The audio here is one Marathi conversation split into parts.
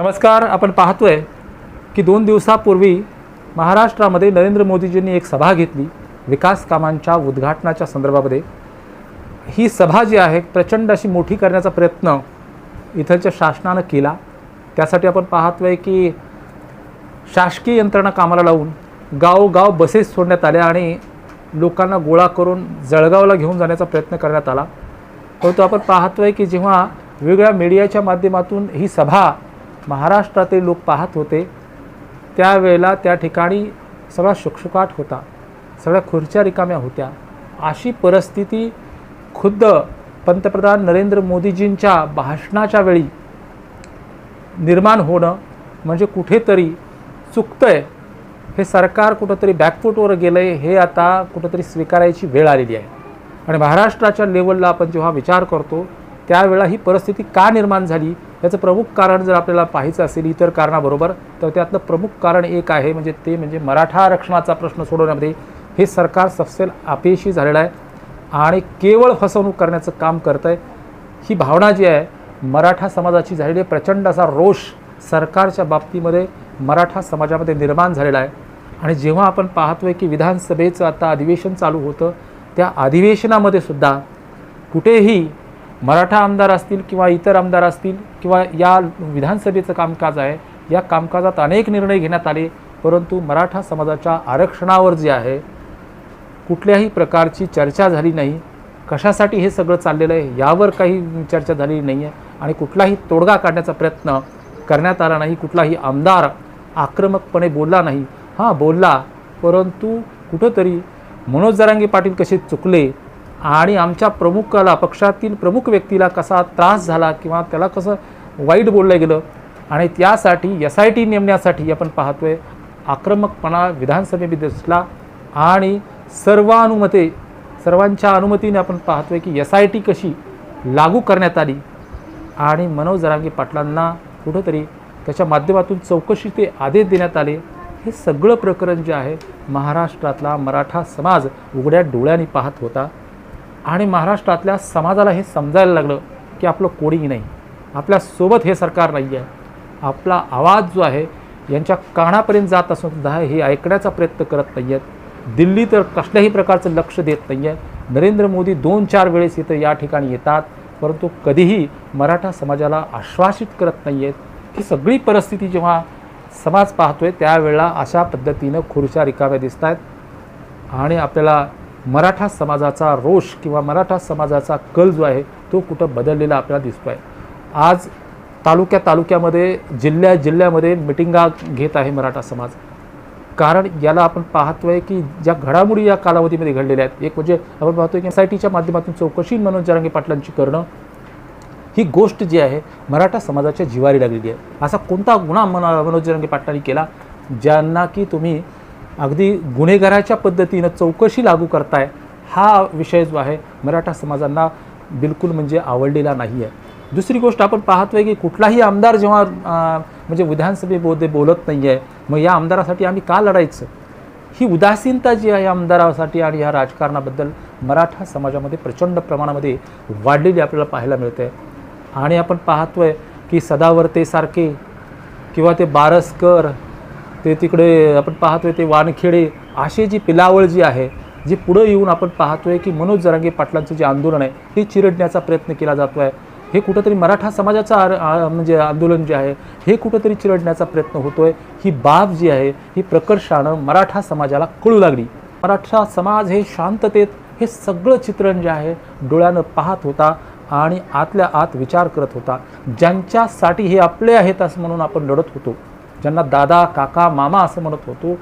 नमस्कार आपण पाहतोय की दोन दिवसापूर्वी महाराष्ट्रामध्ये नरेंद्र मोदीजींनी एक सभा घेतली विकास कामांच्या उद्घाटनाच्या संदर्भामध्ये. ही सभा जी आहे प्रचंड अशी मोठी करण्याचा प्रयत्न इथलच्या शासनानं केला. त्यासाठी आपण पाहतोय की शासकीय यंत्रणा कामाला लावून गावोगाव बसेस सोडण्यात आल्या आणि लोकांना गोळा करून जळगावला घेऊन जाण्याचा प्रयत्न करण्यात आला. परंतु आपण पाहतोय की जेव्हा वेगळ्या मीडियाच्या माध्यमातून ही सभा महाराष्ट्रातील लोक पाहत होते. त्यावेळेला त्या ठिकाणी सगळा शुकशुकाट होता. सगळ्या खुर्च्या रिकाम्या होत्या. अशी परिस्थिती खुद्द पंतप्रधान नरेंद्र मोदीजींच्या भाषणाच्या वेळी निर्माण होणं म्हणजे कुठेतरी चुकतं आहे हे सरकार कुठंतरी बॅकफूटवर गेलं आहे हे आता कुठंतरी स्वीकारायची वेळ आलेली आहे. आणि महाराष्ट्राच्या लेवलला आपण जेव्हा विचार करतो त्यावेळा ही परिस्थिती का निर्माण झाली? याचं प्रमुख कारण जर आपल्याला पाहायचं असेल इतर कारणाबरोबर तर त्यातलं प्रमुख कारण एक आहे म्हणजे ते म्हणजे मराठा आरक्षणाचा प्रश्न सोडवण्यामध्ये हे सरकार सफसेल अपयशी झालेलं आहे आणि केवळ फसवणूक करण्याचं काम करतं आहे ही भावना जी आहे मराठा समाजाची झालेली आहे, प्रचंड असा रोष सरकारच्या बाबतीमध्ये मराठा समाजामध्ये निर्माण झालेला आहे. आणि जेव्हा आपण पाहतोय की विधानसभेचं आता अधिवेशन चालू होतं त्या अधिवेशनामध्ये सुद्धा कुठेही मराठा आमदार असतील किंवा इतर आमदार असतील किंवा या विधानसभेचं कामकाज आहे या कामकाजात अनेक निर्णय घेण्यात आले परंतु मराठा समाजाच्या आरक्षणावर जे आहे कुठल्याही प्रकारची चर्चा झाली नाही. कशासाठी हे सगळं चाललेलं आहे यावर काही चर्चा झालेली नाही आहे आणि कुठलाही तोडगा काढण्याचा प्रयत्न करण्यात आला नाही कुठलाही आमदार आक्रमकपणे बोलला नाही. हां बोलला परंतु कुठंतरी मनोज जरांगे पाटील कसे चुकले आणि आमच्या प्रमुखाला पक्षातील प्रमुख व्यक्तीला कसा त्रास झाला किंवा त्याला कसं वाईट बोललं गेलं आणि त्यासाठी एस आय टी नेमण्यासाठी आपण पाहतोय आक्रमकपणा विधानसभेमध्ये दिसला आणि सर्वानुमते सर्वांच्या अनुमतीने आपण पाहतोय की एस आय टी कशी लागू करण्यात आली. आणि मनोज जरांगे पाटलांना कुठंतरी त्याच्या माध्यमातून चौकशीचे आदेश देण्यात आले. हे सगळं प्रकरण जे आहे महाराष्ट्रातला मराठा समाज उघड्या डोळ्यांनी पाहत होता. आणि महाराष्ट्रातल्या समाजाला हे समजायला लागलं की आपलं कोणीही नाही. आपल्यासोबत हे सरकार नाही आहे आपला आवाज जो आहे यांच्या कानापर्यंत जात असून सुद्धा हे ऐकण्याचा प्रयत्न करत नाही आहेत दिल्ली तर कसल्याही प्रकारचं लक्ष देत नाही आहे नरेंद्र मोदी दोन चार वेळेस इथं या ठिकाणी येतात परंतु कधीही मराठा समाजाला आश्वासित करत नाही आहेत ही सगळी परिस्थिती जेव्हा समाज पाहतोय त्यावेळेला अशा पद्धतीनं खुर्च्या रिकाव्या दिसत आहेत आणि आपल्याला मराठा समाजाचा रोष किंवा मराठा समाजाचा कल जो आहे तो कुठं बदललेला आपल्याला दिसतो आहे आज तालुक्या तालुक्यामध्ये जिल्ह्या जिल्ह्यामध्ये मिटिंगा घेत आहे मराठा समाज. कारण याला आपण पाहतोय की ज्या घडामोडी या कालावधीमध्ये घडलेल्या आहेत एक म्हणजे आपण पाहतोय की एस आय टीच्या माध्यमातून चौकशी मनोज जरांगे पाटलांची करणं ही गोष्ट जी आहे मराठा समाजाच्या जिवारी लागलेली आहे. असा कोणता गुन्हा मन मनोज जरांगे पाटलांनी केला ज्यांना की तुम्ही अगदी गुन्हेगाराच्या पद्धतीनं चौकशी लागू करताय हा विषय जो आहे मराठा समाजांना बिलकुल म्हणजे आवडलेला नाही आहे दुसरी गोष्ट आपण पाहतोय की कुठलाही आमदार जेव्हा म्हणजे विधानसभेमध्ये बोलत नाही आहे मग या आमदारासाठी आम्ही का लढायचं? ही उदासीनता जी आहे आमदारासाठी आणि या राजकारणाबद्दल मराठा समाजामध्ये प्रचंड प्रमाणामध्ये वाढलेली आपल्याला पाहायला मिळते. आणि आपण पाहतोय की सदावर्तेसारखे किंवा ते बारसकर ते तिकडे आपण पाहतोय ते वानखेडे अशी जी पिलावळ जी आहे जी पुढं येऊन आपण पाहतोय की मनोज जरांगे पाटलांचं जे आंदोलन आहे हे चिरडण्याचा प्रयत्न केला जातो आहे हे कुठंतरी मराठा समाजाचं आर म्हणजे आंदोलन जे आहे हे कुठंतरी चिरडण्याचा प्रयत्न होतोय. ही बाब जी आहे ही प्रकर्षानं मराठा समाजाला कळू लागली. मराठा समाज हे शांततेत हे सगळं चित्रण जे आहे डोळ्यानं पाहत होता आणि आतल्या आत विचार करत होता. ज्यांच्यासाठी हे आपले आहेत असं म्हणून आपण लढत होतो. ज्यांना दादा काका मामा असं म्हणत होतो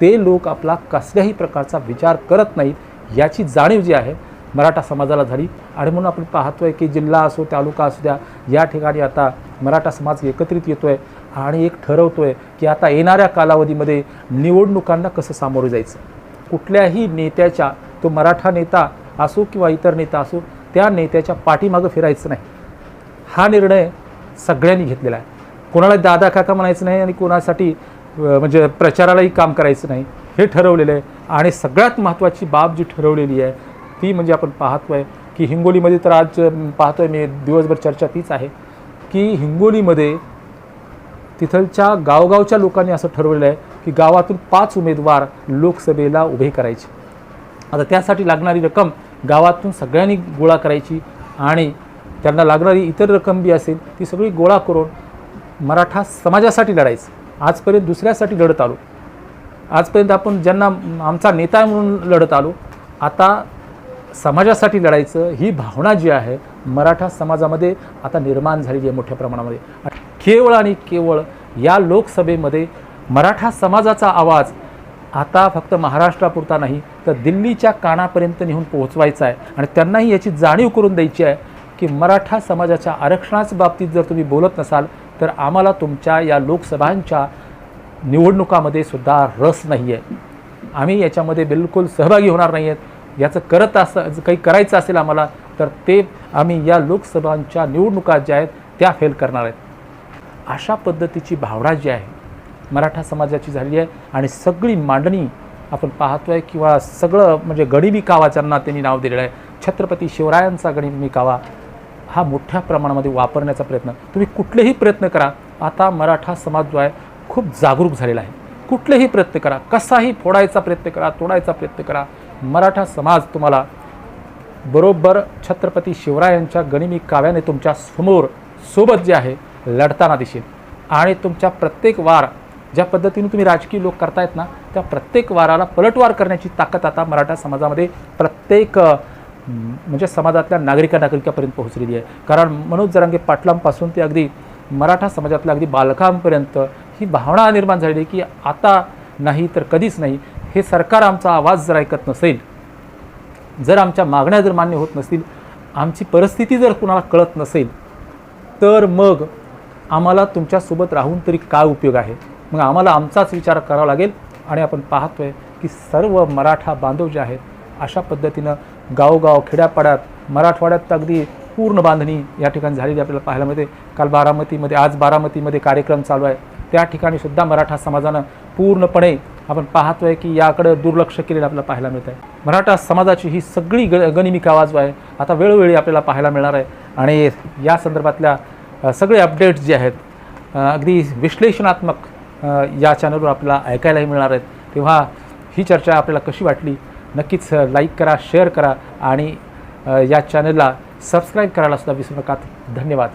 ते लोक आपला कसल्याही प्रकारचा विचार करत नाहीत याची जाणीव जी आहे मराठा समाजाला झाली. आणि म्हणून आपण पाहतोय की जिल्हा असो तालुका असू द्या या ठिकाणी आता मराठा समाज एकत्रित येतोय आणि एक ठरवतोय की आता येणाऱ्या कालावधीमध्ये निवडणुकांना कसं सामोरं जायचं. कुठल्याही नेत्याच्या तो मराठा नेता असो किंवा इतर नेता असो त्या नेत्याच्या पाठीमागं फिरायचं नाही. हा निर्णय सगळ्यांनी घेतलेला आहे. कोणाला दादा काका म्हणायचं नाही आणि कोणासाठी म्हणजे प्रचारालाही काम करायचं नाही हे ठरवलेलं आहे. आणि सगळ्यात महत्त्वाची बाब जी ठरवलेली आहे ती म्हणजे आपण पाहतोय की हिंगोलीमध्ये तर आज पाहतो पाहतोय मी दिवसभर चर्चा तीच आहे की हिंगोलीमध्ये तिथलच्या गावगावच्या लोकांनी असं ठरवलेलं आहे की गावातून पाच उमेदवार लोकसभेला उभे करायचे. आता त्यासाठी लागणारी रक्कम गावातून सगळ्यांनी गोळा करायची आणि त्यांना लागणारी इतर रक्कम बी असेल ती सगळी गोळा करून मराठा समाजासाठी लढायचं. आजपर्यंत दुसऱ्यासाठी लढत आलो. आजपर्यंत आपण ज्यांना आमचा नेता म्हणून लढत आलो आता समाजासाठी लढायचं ही भावना जी आहे मराठा समाजामध्ये आता निर्माण झालेली आहे मोठ्या प्रमाणामध्ये. केवळ आणि केवळ या लोकसभेमध्ये मराठा समाजाचा आवाज आता फक्त महाराष्ट्रापुरता नाही तर दिल्लीच्या कानापर्यंत नेऊन पोहोचवायचा आहे. आणि त्यांनाही याची जाणीव करून द्यायची आहे की मराठा समाजाच्या आरक्षणाच बाबतीत जर तुम्ही बोलत नसाल तर आम्हाला तुमच्या या लोकसभांच्या निवडणुकामध्ये सुद्धा रस नाही आहे आम्ही याच्यामध्ये बिलकुल सहभागी होणार नाही आहेत याचं करत असं काही करायचं असेल आम्हाला तर ते आम्ही या लोकसभांच्या निवडणुका ज्या आहेत त्या फेल करणार आहेत. अशा पद्धतीची भावना जी आहे मराठा समाजाची झाली आहे आणि सगळी मांडणी आपण पाहतो आहे किंवा सगळं म्हणजे गणिमी कावा ज्यांना त्यांनी नाव दिलेलं आहे. छत्रपती शिवरायांचा गणिमी कावा हा मोठ्या प्रमाणामध्ये वापरण्याचा प्रयत्न. तुम्ही कुठलेही प्रयत्न करा. आता मराठा समाज जो आहे खूप जागरूक झालेला आहे. कुठलेही प्रयत्न करा. कसाही फोडायचा प्रयत्न करा तोडायचा प्रयत्न करा. मराठा समाज तुम्हाला बरोबर छत्रपती शिवरायांच्या गणिमी काव्याने तुमच्यासमोर सोबत जे आहे लढताना दिसेल. आणि तुमच्या प्रत्येक वार ज्या पद्धतीने तुम्ही राजकीय लोक करतायत ना त्या प्रत्येक वाराला पलटवार करण्याची ताकद आता मराठा समाजामध्ये प्रत्येक म्हणजे समाजातल्या नागरिका नागरिकापर्यंत पोहोचलेली आहे. कारण मनोज जरांगे पाटलांपासून ते अगदी मराठा समाजातल्या अगदी बालकांपर्यंत ही भावना निर्माण झालेली आहे की आता नाही तर कधीच नाही. हे सरकार आमचा आवाज जर ऐकत नसेल जर आमच्या मागण्या जर मान्य होत नसतील आमची परिस्थिती जर कुणाला कळत नसेल तर मग आम्हाला तुमच्यासोबत राहून तरी काय उपयोग आहे? मग आम्हाला आमचाच विचार करावा लागेल आणि आपण पाहतोय की सर्व मराठा बांधव जे आहेत अशा पद्धतीनं गावोगाव खेड्यापाड्यात मराठवाड्यात अगदी पूर्ण बांधणी या ठिकाणी झालेली आपल्याला पाहायला मिळते. काल बारामतीमध्ये आज बारामतीमध्ये कार्यक्रम चालू आहे. त्या ठिकाणी सुद्धा मराठा समाजानं पूर्णपणे आपण पाहतोय की याकडे दुर्लक्ष केलेलं आपल्याला पाहायला मिळत आहे मराठा समाजाची ही सगळी ग गनिमिक वाजू आहे. आता वेळोवेळी आपल्याला पाहायला मिळणार आहे. आणि या संदर्भातल्या सगळे अपडेट्स जे आहेत अगदी विश्लेषणात्मक या चॅनलवर आपल्याला ऐकायलाही मिळणार आहेत. तेव्हा ही चर्चा आपल्याला कशी वाटली? नक्कीच लाईक करा शेअर करा आणि या चॅनलला सबस्क्राईब करायला सुद्धा विसरू नका. धन्यवाद.